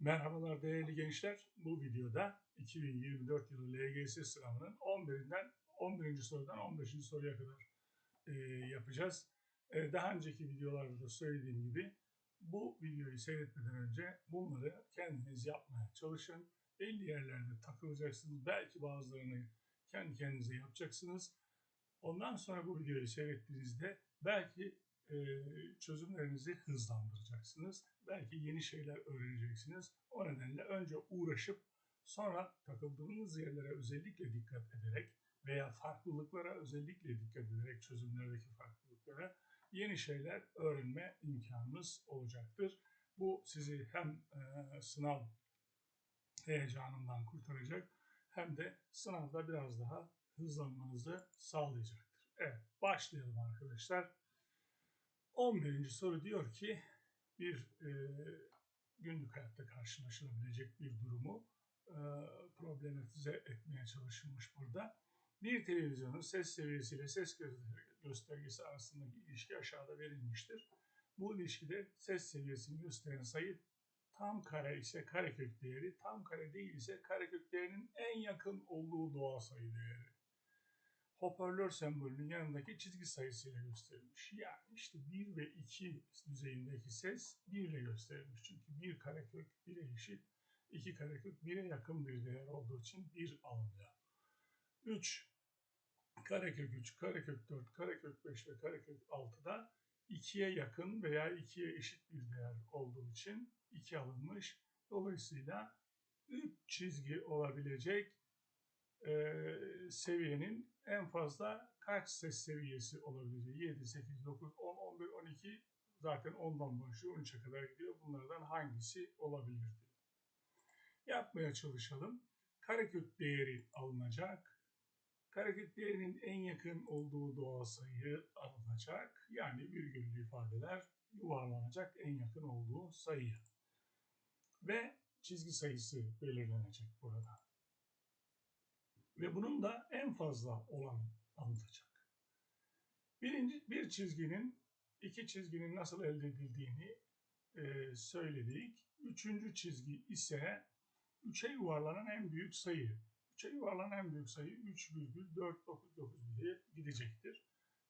Merhabalar değerli gençler. Bu videoda 2024 yılı LGS sınavının 11'inden 11. sorudan 15. soruya kadar e, yapacağız. E, daha önceki videolarda da söylediğim gibi bu videoyu seyretmeden önce bunları kendiniz yapmaya çalışın. Belli yerlerde takılacaksınız. Belki bazılarını kendi kendinize yapacaksınız. Ondan sonra bu videoyu seyrettiğinizde belki çözümlerinizi hızlandıracaksınız. Belki yeni şeyler öğreneceksiniz. O nedenle önce uğraşıp sonra takıldığınız yerlere özellikle dikkat ederek veya farklılıklara özellikle dikkat ederek çözümlerdeki farklılıklara yeni şeyler öğrenme imkanınız olacaktır. Bu sizi hem e, sınav heyecanından kurtaracak hem de sınavda biraz daha hızlanmanızı sağlayacaktır. Evet başlayalım arkadaşlar. 11. soru diyor ki bir e, günlük hayatta karşılaşılabilecek bir durumu e, problematize etmeye çalışılmış burada. Bir televizyonun ses seviyesiyle ses göstergesi arasındaki ilişki aşağıda verilmiştir. Bu ilişkide ses seviyesini gösteren sayı tam kare ise karekök değeri, tam kare değil ise karekök değerinin en yakın olduğu doğal sayı değeri hoparlör sembolünün yanındaki çizgi sayısıyla gösterilmiş. Yani işte 1 ve 2 düzeyindeki ses 1 ile gösterilmiş. Çünkü 1 karekök 1'e eşit, 2 karekök 1'e yakın bir değer olduğu için 1 alınıyor. 3 karekök 3, karekök 4, karekök 5 ve karekök 6'da 2'ye yakın veya 2'ye eşit bir değer olduğu için 2 alınmış. Dolayısıyla 3 çizgi olabilecek e, seviyenin en fazla kaç ses seviyesi olabileceği 7, 8, 9, 10, 11, 12 zaten 10'dan başlıyor 13'e kadar gidiyor. Bunlardan hangisi olabilir diyor. Yapmaya çalışalım. Karekök değeri alınacak. Karekök değerinin en yakın olduğu doğal sayı alınacak. Yani virgüllü ifadeler yuvarlanacak en yakın olduğu sayı. Ve çizgi sayısı belirlenecek burada. Ve bunun da en fazla olan anlatacak. Birinci, bir çizginin iki çizginin nasıl elde edildiğini e, söyledik. Üçüncü çizgi ise 3'e yuvarlanan en büyük sayı. 3'e yuvarlanan en büyük sayı 3,499 diye gidecektir.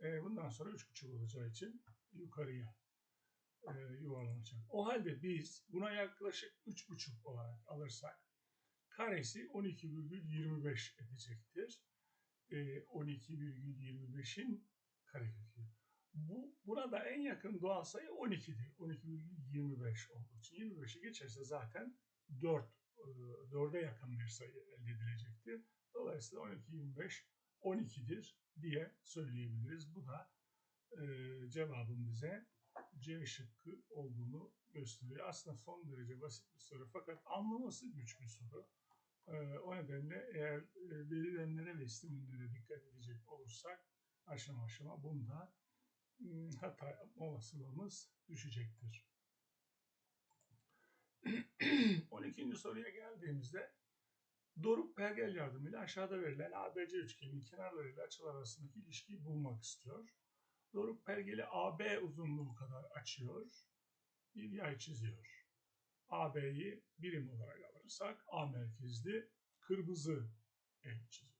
E, bundan sonra 3,5 olacağı için yukarıya e, yuvarlanacak. O halde biz buna yaklaşık 3,5 olarak alırsak karesi 12,25 edecektir. E, 12,25'in karekökü. Bu, burada en yakın doğal sayı 12'dir. 12,25 olduğu için 25'i geçerse zaten 4, e, 4'e yakın bir sayı elde edilecektir. Dolayısıyla 12,25 12'dir diye söyleyebiliriz. Bu da e, cevabın bize C şıkkı olduğunu gösteriyor. Aslında son derece basit bir soru fakat anlaması güç bir soru. Ee, o nedenle eğer e, verilenlere ve isimlere dikkat edecek olursak aşama aşama bunda ıı, hata olasılığımız düşecektir. 12. soruya geldiğimizde Doruk pergel yardımıyla aşağıda verilen ABC üçgenin kenarlarıyla açılar arasındaki ilişkiyi bulmak istiyor. Doruk pergeli AB uzunluğu kadar açıyor, bir yay çiziyor. AB'yi birim olarak alırsak A merkezli kırmızı el çiziyor.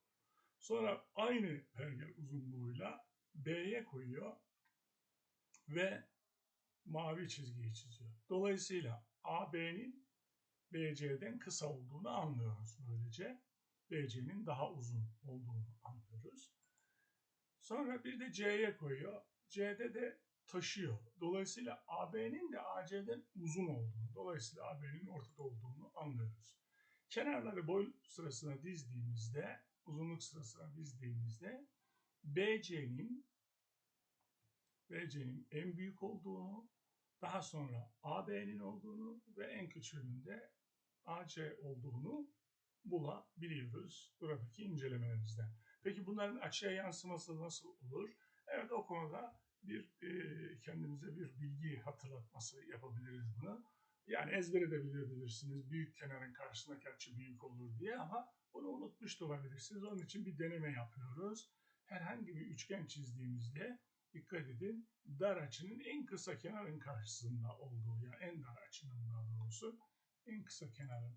Sonra aynı pergel uzunluğuyla B'ye koyuyor ve mavi çizgiyi çiziyor. Dolayısıyla AB'nin BC'den kısa olduğunu anlıyoruz böylece. BC'nin daha uzun olduğunu anlıyoruz. Sonra bir de C'ye koyuyor. C'de de taşıyor. Dolayısıyla AB'nin de AC'den uzun olduğunu, dolayısıyla AB'nin ortada olduğunu anlıyoruz. Kenarları boy sırasına dizdiğimizde, uzunluk sırasına dizdiğimizde BC'nin BC'nin en büyük olduğunu, daha sonra AB'nin olduğunu ve en küçüğünün de AC olduğunu bulabiliyoruz buradaki incelemelerimizden. Peki bunların açıya yansıması nasıl olur? Evet o konuda bir e, kendimize bir bilgi hatırlatması yapabiliriz buna. Yani ezber edebilirsiniz büyük kenarın karşısındaki açı büyük olur diye ama bunu unutmuş da olabilirsiniz. Onun için bir deneme yapıyoruz. Herhangi bir üçgen çizdiğimizde dikkat edin dar açının en kısa kenarın karşısında olduğu yani en dar açının daha doğrusu en kısa kenarın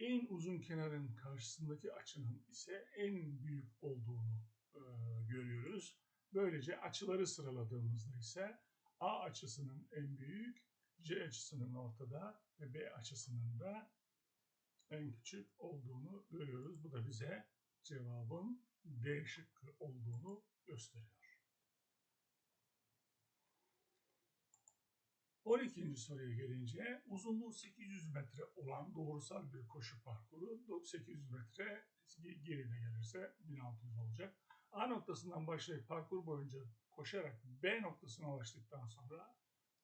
en uzun kenarın karşısındaki açının ise en büyük olduğunu e, görüyoruz. Böylece açıları sıraladığımızda ise A açısının en büyük, C açısının ortada ve B açısının da en küçük olduğunu görüyoruz. Bu da bize cevabın D şıkkı olduğunu gösteriyor. 12. soruya gelince uzunluğu 800 metre olan doğrusal bir koşu parkuru 800 metre geride gelirse 1600 olacak. A noktasından başlayıp parkur boyunca koşarak B noktasına ulaştıktan sonra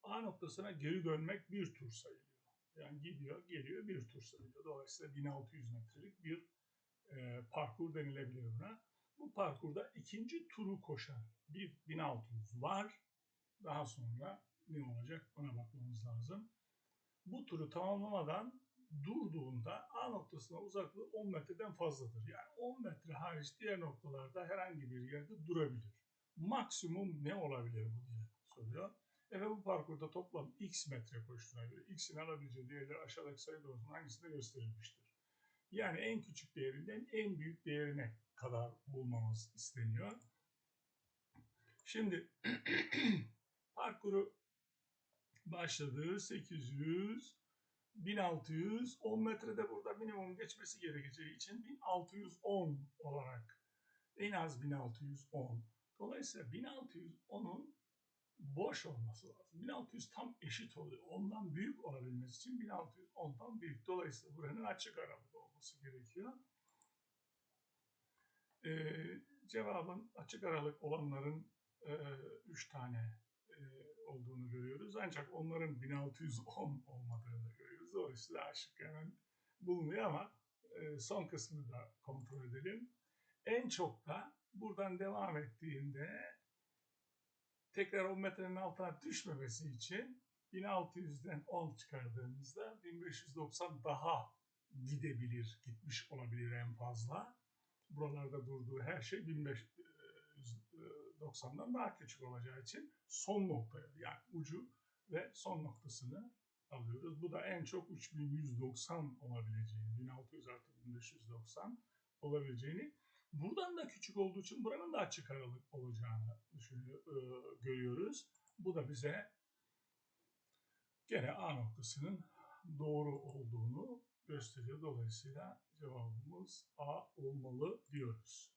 A noktasına geri dönmek bir tur sayılıyor. Yani gidiyor, geliyor bir tur sayılıyor. Dolayısıyla 1600 metrelik bir e, parkur denilebilir buna. Bu parkurda ikinci turu koşan bir 1600 var. Daha sonra ne olacak ona bakmamız lazım. Bu turu tamamlamadan durduğunda A noktasına uzaklığı 10 metreden fazladır. Yani 10 metre hariç diğer noktalarda herhangi bir yerde durabilir. Maksimum ne olabilir bu diye soruyor. E ve bu parkurda toplam x metre koşturabilir. X'in alabileceği değerler aşağıdaki sayı doğrusunun hangisinde gösterilmiştir. Yani en küçük değerinden en büyük değerine kadar bulmamız isteniyor. Şimdi parkuru başladı 800 1600 10 metrede burada minimum geçmesi gerekeceği için 1610 olarak en az 1610. Dolayısıyla 1610'un boş olması lazım. 1600 tam eşit oluyor. Ondan büyük olabilmesi için 1610'dan büyük. Dolayısıyla buranın açık aralık olması gerekiyor. Ee, cevabın açık aralık olanların 3 e, tane e, olduğunu görüyoruz. Ancak onların 1610 olmadığını. Dolayısıyla aşık hemen bulunuyor ama e, son kısmını da kontrol edelim. En çok da buradan devam ettiğinde tekrar 10 metrenin altına düşmemesi için 1600'den 10 çıkardığımızda 1590 daha gidebilir, gitmiş olabilir en fazla. Buralarda durduğu her şey 1590'dan daha küçük olacağı için son noktaya yani ucu ve son noktasını alıyoruz. Bu da en çok 3190 olabileceğini, 1600 artı 1590 olabileceğini Buradan da küçük olduğu için buranın da açık aralık olacağını düşünüyor, e, görüyoruz. Bu da bize gene A noktasının doğru olduğunu gösteriyor. Dolayısıyla cevabımız A olmalı diyoruz.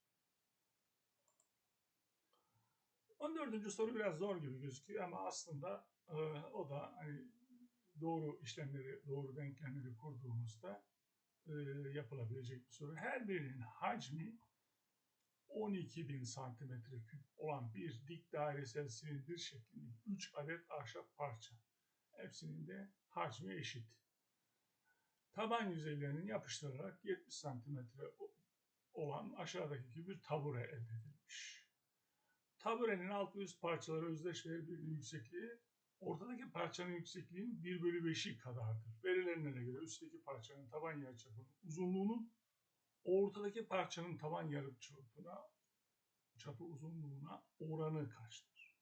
14. soru biraz zor gibi gözüküyor ama aslında e, o da hani doğru işlemleri, doğru denklemleri kurduğumuzda e, yapılabilecek bir soru. Her birinin hacmi 12.000 santimetre küp olan bir dik dairesel silindir şeklinde 3 adet ahşap parça. Hepsinin de hacmi eşit. Taban yüzeylerinin yapıştırılarak 70 santimetre olan aşağıdaki bir tabure elde edilmiş. Taburenin alt ve üst parçaları özdeş ve yüksekliği ortadaki parçanın yüksekliğinin 1 bölü 5'i kadardır. Verilenlere göre üstteki parçanın taban yarıçapının uzunluğunun ortadaki parçanın taban yarıçapına çapı uzunluğuna oranı kaçtır?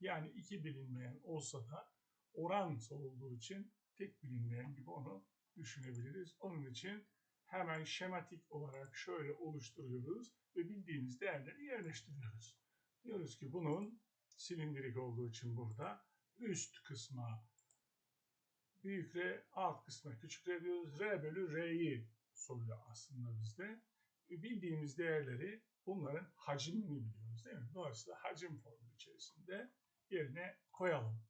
Yani iki bilinmeyen olsa da oran olduğu için tek bilinmeyen gibi onu düşünebiliriz. Onun için hemen şematik olarak şöyle oluşturuyoruz ve bildiğimiz değerleri yerleştiriyoruz. Diyoruz ki bunun silindirik olduğu için burada üst kısma büyük R, alt kısma küçük R diyoruz. R bölü R'yi soruyor aslında bizde. Bildiğimiz değerleri bunların hacmini biliyoruz değil mi? Dolayısıyla hacim formülü içerisinde yerine koyalım.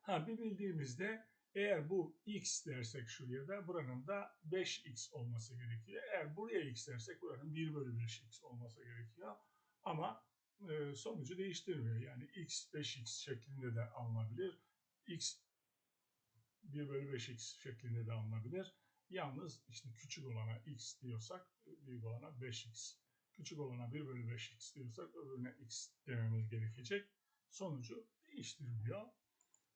Ha bir bildiğimizde eğer bu x dersek şuraya da buranın da 5x olması gerekiyor. Eğer buraya x dersek buranın 1 bölü 5x olması gerekiyor. Ama e, sonucu değiştirmiyor. Yani x 5x şeklinde de alınabilir. x 1 bölü 5x şeklinde de alınabilir. Yalnız işte küçük olana x diyorsak büyük olana 5x. Küçük olana 1 bölü 5x diyorsak öbürüne x dememiz gerekecek. Sonucu değiştirmiyor.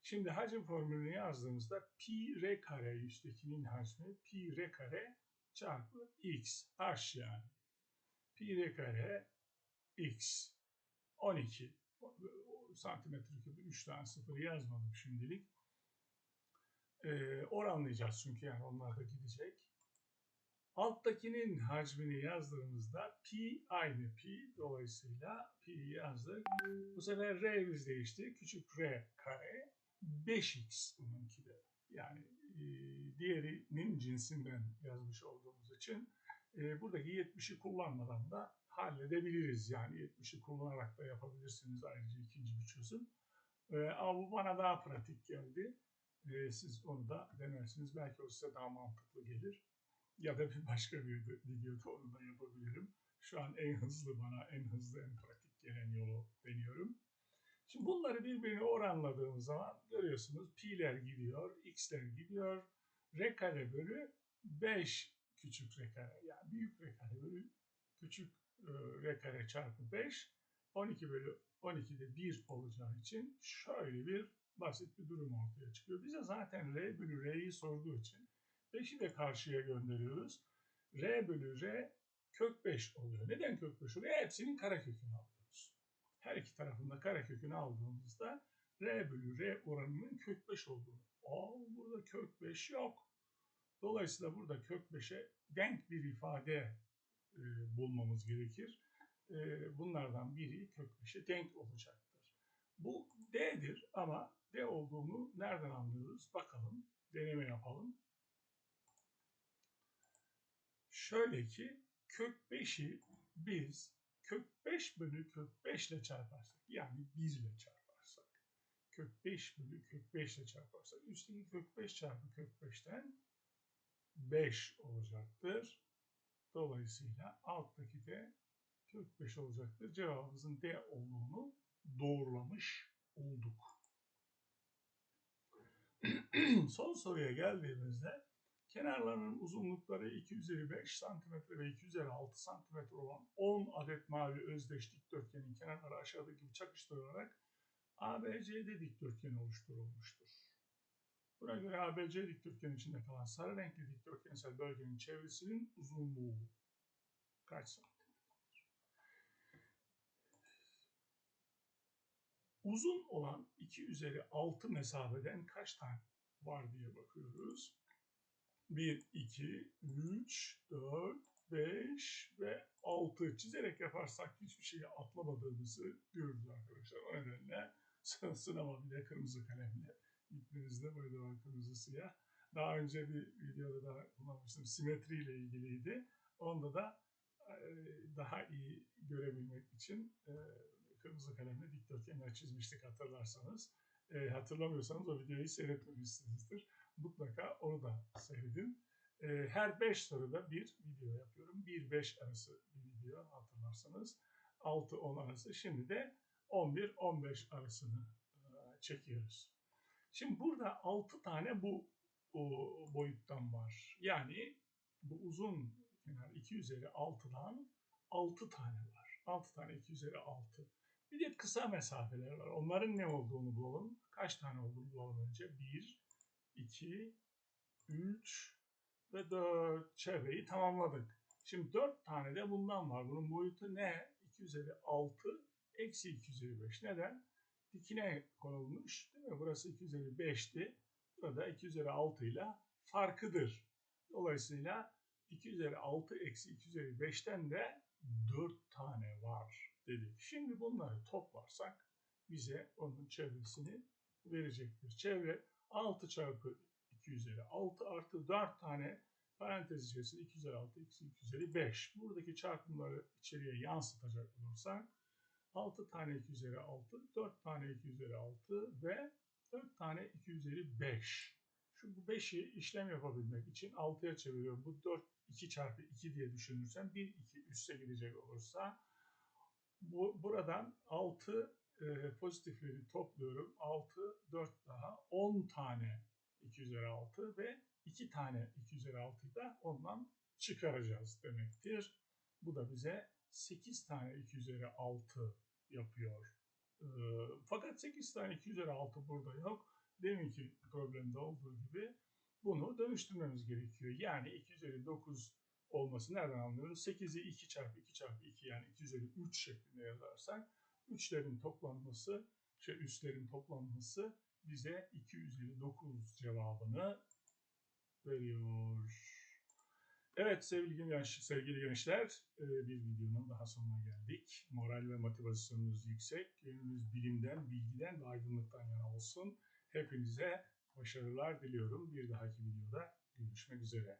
Şimdi hacim formülünü yazdığımızda pi r kare üsttekinin hacmi pi r kare çarpı x. H yani. Pi r kare x 12 santimetre küp 3 tane sıfır yazmadım şimdilik. e, oranlayacağız çünkü yani onlar da gidecek. Alttakinin hacmini yazdığımızda pi aynı pi dolayısıyla pi'yi yazdık. Bu sefer r'miz değişti. Küçük r kare 5x bununki de. Yani e, diğerinin cinsinden yazmış olduğumuz için e, buradaki 70'i kullanmadan da halledebiliriz. Yani 70'i kullanarak da yapabilirsiniz ayrıca ikinci bir çözüm. E, ama bu bana daha pratik geldi. E, siz onu da denersiniz. Belki o size daha mantıklı gelir. Ya da bir başka bir videoda onu da yapabilirim. Şu an en hızlı bana, en hızlı, en pratik gelen yolu deniyorum. Şimdi bunları birbirine oranladığımız zaman görüyorsunuz pi'ler gidiyor, x'ler gidiyor. R kare bölü 5 küçük r kare yani büyük r kare bölü küçük e, r kare çarpı 5 12 bölü 12'de 1 olacağı için şöyle bir basit bir durum ortaya çıkıyor. Bize zaten r bölü r'yi sorduğu için 5'i de karşıya gönderiyoruz. r bölü r kök 5 oluyor. Neden kök 5 oluyor? Hepsinin karekökünü alıyoruz. Her iki tarafında karekökünü aldığımızda r bölü r oranının kök 5 olduğunu. Aa burada kök 5 yok. Dolayısıyla burada kök 5'e denk bir ifade e, bulmamız gerekir. E, bunlardan biri kök 5'e denk olacaktır. Bu d'dir ama d olduğunu nereden anlıyoruz? Bakalım, deneme yapalım. Şöyle ki kök 5'i biz kök 5 bölü kök 5 ile çarparsak yani 1 ile çarparsak kök 5 bölü kök 5 ile çarparsak üstteki kök 5 çarpı kök 5'ten 5 olacaktır. Dolayısıyla alttaki de kök 5 olacaktır. Cevabımızın D olduğunu doğrulamış olduk. Son soruya geldiğimizde kenarlarının uzunlukları 2 üzeri 5 cm ve 2 üzeri 6 cm olan 10 adet mavi özdeş dikdörtgenin kenarları aşağıdaki gibi çakıştırılarak ABCD dikdörtgeni oluşturulmuştur. Buna göre ABC dikdörtgen içinde kalan sarı renkli dikdörtgensel bölgenin çevresinin uzunluğu kaç santimetredir? Uzun olan 2 üzeri 6 mesafeden kaç tane var diye bakıyoruz. 1, 2, 3, 4, 5 ve 6 çizerek yaparsak hiçbir şeyi atlamadığımızı görürüz arkadaşlar. O nedenle sınava bile kırmızı kalemle gitmenizde burada var kırmızı siyah. Daha önce bir videoda da kullanmıştım. Simetriyle ilgiliydi. Onda da daha iyi görebilmek için kırmızı kalemle dikdörtgenler çizmiştik hatırlarsanız. Hatırlamıyorsanız o videoyu seyretmemişsinizdir. Mutlaka onu da seyredin. Her 5 soruda bir video yapıyorum. 1-5 arası bir video hatırlarsanız. 6-10 arası. Şimdi de 11-15 arasını çekiyoruz. Şimdi burada 6 tane bu o, boyuttan var. Yani bu uzun kenar 2 üzeri 6'dan 6 tane var. 6 tane 2 üzeri 6. Bir de kısa mesafeler var. Onların ne olduğunu bulalım. Kaç tane olduğunu bulalım önce. 1, 2, 3 ve 4 çevreyi tamamladık. Şimdi 4 tane de bundan var. Bunun boyutu ne? 2 üzeri 6 eksi 2 üzeri 5. Neden? Dikine konulmuş. Değil mi? Burası 2 üzeri 5'ti. Burada 2 üzeri 6 ile farkıdır. Dolayısıyla 2 üzeri 6 eksi 2 üzeri 5'ten de 4 tane var dedik. Şimdi bunları toplarsak bize onun çevresini verecektir. Çevre 6 çarpı 2 üzeri 6 artı 4 tane parantez içerisinde 2 üzeri 6 eksi 2 üzeri 5. Buradaki çarpımları içeriye yansıtacak olursak 6 tane 2 üzeri 6, 4 tane 2 üzeri 6 ve 4 tane 2 üzeri 5. Şu bu 5'i işlem yapabilmek için 6'ya çeviriyorum. Bu 4 2 çarpı 2 diye düşünürsem 1 2 üste gidecek olursa bu buradan 6 e, pozitifleri topluyorum. 6 4 daha 10 tane 2 üzeri 6 ve 2 tane 2 üzeri 6'yı da ondan çıkaracağız demektir. Bu da bize 8 tane 2 üzeri 6 yapıyor. E, fakat 8 tane 2 üzeri 6 burada yok. Deminki problemde olduğu gibi bunu dönüştürmemiz gerekiyor. Yani 2 üzeri 9 olması nereden anlıyoruz? 8'i 2 çarpı 2 çarpı 2 yani 2 üzeri 3 şeklinde yazarsak 3'lerin toplanması, şey üstlerin toplanması bize 2 üzeri 9 cevabını veriyor. Evet sevgili, genç, sevgili gençler e, bir videonun daha sonuna geldik. Moral ve motivasyonunuz yüksek. Gönlünüz bilimden, bilgiden ve aydınlıktan yana olsun. Hepinize başarılar diliyorum. Bir dahaki videoda görüşmek üzere.